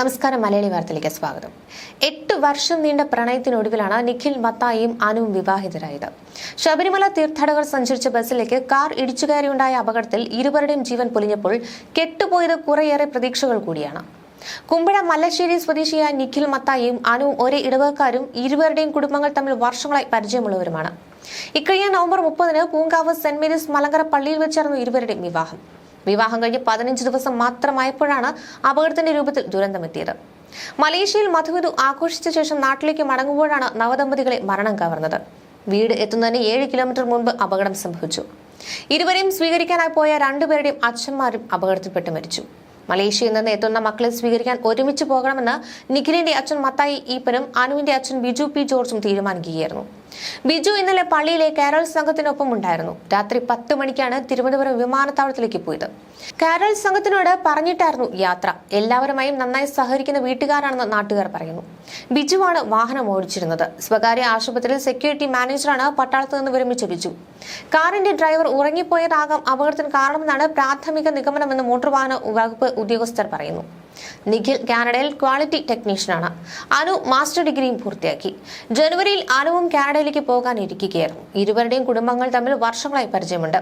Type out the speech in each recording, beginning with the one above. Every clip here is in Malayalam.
നമസ്കാരം മലയാളി വാർത്തയിലേക്ക് സ്വാഗതം. എട്ട് വർഷം നീണ്ട പ്രണയത്തിനൊടുവിലാണ് നിഖിൽ മത്തായിയും അനുവും വിവാഹിതരായത്. ശബരിമല തീർത്ഥാടകർ സഞ്ചരിച്ച ബസ്സിലേക്ക് കാർ ഇടിച്ചുകയറിയുണ്ടായ അപകടത്തിൽ ഇരുവരുടെയും ജീവൻ പൊലിഞ്ഞപ്പോൾ കെട്ടുപോയത് കുറേയേറെ പ്രതീക്ഷകൾ കൂടിയാണ്. കുമ്പഴ മല്ലശ്ശേരി സ്വദേശിയായ നിഖിൽ മത്തായിയും അനുവും ഒരേ ഇടവക്കാരും ഇരുവരുടെയും കുടുംബങ്ങൾ തമ്മിൽ വർഷങ്ങളായി പരിചയമുള്ളവരുമാണ്. ഇക്കഴിഞ്ഞ നവംബർ മുപ്പതിന് പൂങ്കാവ് സെന്റ് മേരീസ് മലങ്കര പള്ളിയിൽ വെച്ചായിരുന്നു ഇരുവരുടെയും വിവാഹം. വിവാഹം കഴിഞ്ഞ് പതിനഞ്ച് ദിവസം മാത്രമായപ്പോഴാണ് അപകടത്തിന്റെ രൂപത്തിൽ ദുരന്തമെത്തിയത്. മലേഷ്യയിൽ മധുവിധു ആഘോഷിച്ച ശേഷം നാട്ടിലേക്ക് മടങ്ങുമ്പോഴാണ് നവദമ്പതികളെ മരണം കവർന്നത്. വീട് എത്തുന്നതിന് ഏഴ് കിലോമീറ്റർ മുൻപ് അപകടം സംഭവിച്ചു. ഇരുവരെയും സ്വീകരിക്കാനായി പോയ രണ്ടുപേരുടെയും അച്ഛന്മാരും അപകടത്തിൽപ്പെട്ട് മരിച്ചു. മലേഷ്യയിൽ നിന്ന് എത്തുന്ന മക്കളെ സ്വീകരിക്കാൻ ഒരുമിച്ച് പോകണമെന്ന് നിഖിലിന്റെ അച്ഛൻ മത്തായി ഈപ്പനും അനുവിന്റെ അച്ഛൻ ബിജു പി ജോർജും തീരുമാനിക്കുകയായിരുന്നു. ബിജു ഇന്നലെ പള്ളിയിലെ കാരൽ സംഘത്തിനൊപ്പം ഉണ്ടായിരുന്നു. രാത്രി പത്ത് മണിക്കാണ് തിരുവനന്തപുരം വിമാനത്താവളത്തിലേക്ക് പോയത്. കാരൽ സംഘത്തിനോട് പറഞ്ഞിട്ടായിരുന്നു യാത്ര. എല്ലാവരുമായും നന്നായി സഹകരിക്കുന്ന വീട്ടുകാരാണെന്ന് നാട്ടുകാർ പറയുന്നു. ബിജുവാണ് വാഹനം ഓടിച്ചിരുന്നത്. സ്വകാര്യ ആശുപത്രിയിൽ സെക്യൂരിറ്റി മാനേജറാണ് പട്ടാളത്ത് നിന്ന് വിരമിച്ച ബിജു. കാറിന്റെ ഡ്രൈവർ ഉറങ്ങിപ്പോയതാകാം അപകടത്തിന് കാരണമെന്നാണ് പ്രാഥമിക നിഗമനമെന്ന് മോട്ടോർ വാഹന വകുപ്പ് ഉദ്യോഗസ്ഥർ പറയുന്നു. നിഖിൽ കാനഡയിൽ ക്വാളിറ്റി ടെക്നീഷ്യനാണ്. അനു മാസ്റ്റർ ഡിഗ്രിയും പൂർത്തിയാക്കി. ജനുവരിയിൽ അനുവും കാനഡയിലേക്ക് പോകാൻ ഇരിക്കുകയായിരുന്നു ഇരുവരുടെയും കുടുംബങ്ങൾ തമ്മിൽ വർഷങ്ങളായി പരിചയമുണ്ട്.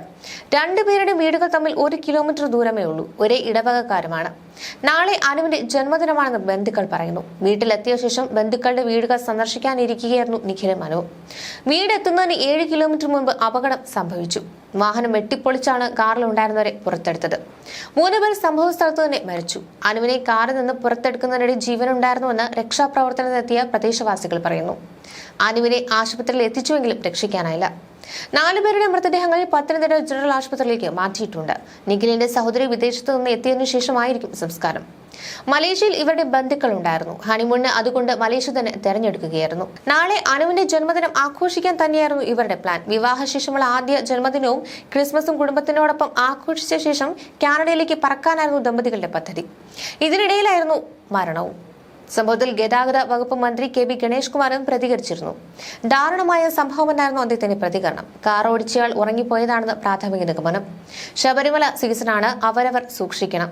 രണ്ടുപേരുടെയും വീടുകൾ തമ്മിൽ ഒരു കിലോമീറ്റർ ദൂരമേ ഉള്ളൂ. ഒരേ ഇടവകക്കാരുമാണ്. നാളെ അനുവിന്റെ ജന്മദിനമാണെന്ന് ബന്ധുക്കൾ പറയുന്നു. വീട്ടിലെത്തിയ ശേഷം ബന്ധുക്കളുടെ വീടുകൾ സന്ദർശിക്കാനിരിക്കുകയായിരുന്നു നിഖിലും അനുവും. വീടെത്തുന്നതിന് ഏഴ് കിലോമീറ്റർ മുൻപ് അപകടം സംഭവിച്ചു. വാഹനം വെട്ടിപ്പൊളിച്ചാണ് കാറിൽ ഉണ്ടായിരുന്നവരെ പുറത്തെടുത്തത് മൂന്നുപേർ സംഭവ സ്ഥലത്ത് തന്നെ മരിച്ചു. അനുവിനെ കാറിൽ നിന്ന് പുറത്തെടുക്കുന്നതിനിടെ ജീവനുണ്ടായിരുന്നുവെന്ന് രക്ഷാപ്രവർത്തനത്തിനെത്തിയ പ്രദേശവാസികൾ പറയുന്നു. അനുവിനെ ആശുപത്രിയിൽ എത്തിച്ചുവെങ്കിലും രക്ഷിക്കാനായില്ല. നാലുപേരുടെ മൃതദേഹങ്ങൾ പത്തനംതിട്ട ജനറൽ ആശുപത്രിയിലേക്ക് മാറ്റിയിട്ടുണ്ട്. നിഖിലിന്റെ സഹോദരി വിദേശത്തു നിന്ന് എത്തിയതിനു ശേഷമായിരിക്കും സംസ്കാരം. മലേഷ്യയിൽ ഇവരുടെ ബന്ധുക്കൾ ഉണ്ടായിരുന്നു ഹണിമൂണിന് അതുകൊണ്ട് മലേഷ്യ തന്നെ തെരഞ്ഞെടുക്കുകയായിരുന്നു. നാളെ അനുവിന്റെ ജന്മദിനം ആഘോഷിക്കാൻ തന്നെയായിരുന്നു ഇവരുടെ പ്ലാൻ. വിവാഹശേഷമുള്ള ആദ്യ ജന്മദിനവും ക്രിസ്മസും കുടുംബത്തിനോടൊപ്പം ആഘോഷിച്ച ശേഷം കാനഡയിലേക്ക് പറക്കാനായിരുന്നു ദമ്പതികളുടെ പദ്ധതി. ഇതിനിടയിലായിരുന്നു മരണവും. സംഭവത്തിൽ ഗതാഗത വകുപ്പ് മന്ത്രി കെ ബി ഗണേഷ് കുമാറും പ്രതികരിച്ചിരുന്നു. ദാരുണമായ സംഭവമെന്നായിരുന്നു അദ്ദേഹത്തിന്റെ പ്രതികരണം. കാർ ഓടിച്ചയാൾ ഉറങ്ങിപ്പോയതാണെന്ന് പ്രാഥമിക നിഗമനം. ശബരിമല സീസണാണ് അവരവർ സൂക്ഷിക്കണം.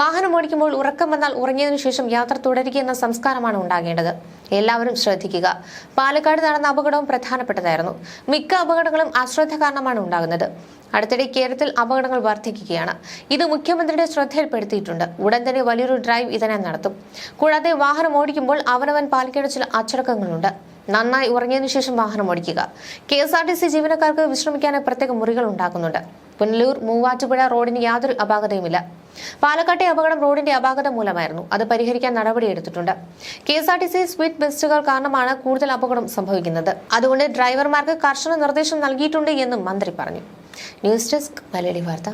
വാഹനം ഓടിക്കുമ്പോൾ ഉറക്കം വന്നാൽ ഉറങ്ങിയതിനു ശേഷം യാത്ര തുടരുകയെന്ന സംസ്കാരമാണ് ഉണ്ടാകേണ്ടത്. എല്ലാവരും ശ്രദ്ധിക്കുക. പാലക്കാട് നടന്ന അപകടവും പ്രധാനപ്പെട്ടതായിരുന്നു. മിക്ക അപകടങ്ങളും അശ്രദ്ധ കാരണമാണ് ഉണ്ടാകുന്നത്. അടുത്തിടെ കേരളത്തിൽ അപകടങ്ങൾ വർദ്ധിക്കുകയാണ്. ഇത് മുഖ്യമന്ത്രിയുടെ ശ്രദ്ധയിൽപ്പെടുത്തിയിട്ടുണ്ട്. ഉടൻ തന്നെ വലിയൊരു ഡ്രൈവ് ഇതിനെ നടത്തും. കൂടാതെ വാഹനം ഓടിക്കുമ്പോൾ അവനവൻ പാലിക്കേണ്ട ചില അച്ചടക്കങ്ങളുണ്ട്. നന്നായി ഉറങ്ങിയതിനു ശേഷം വാഹനം ഓടിക്കുക. K S R T C ജീവനക്കാർക്ക് വിശ്രമിക്കാനായി പ്രത്യേക മുറികൾ ഉണ്ടാക്കുന്നുണ്ട്. പുനലൂർ മൂവാറ്റുപുഴ റോഡിന് യാതൊരു അപാകതയുമില്ല. പാലക്കാട്ടെ അപകടം റോഡിന്റെ അപാകത മൂലമായിരുന്നു. അത് പരിഹരിക്കാൻ നടപടിയെടുത്തിട്ടുണ്ട് K S R T C speed ബസ്സുകൾ കാരണമാണ് കൂടുതൽ അപകടം സംഭവിക്കുന്നത്. അതുകൊണ്ട് ഡ്രൈവർമാർക്ക് കർശന നിർദ്ദേശം നൽകിയിട്ടുണ്ട് എന്നും മന്ത്രി പറഞ്ഞു. ന്യൂസ് ഡെസ്ക് മലയാളി വാർത്ത.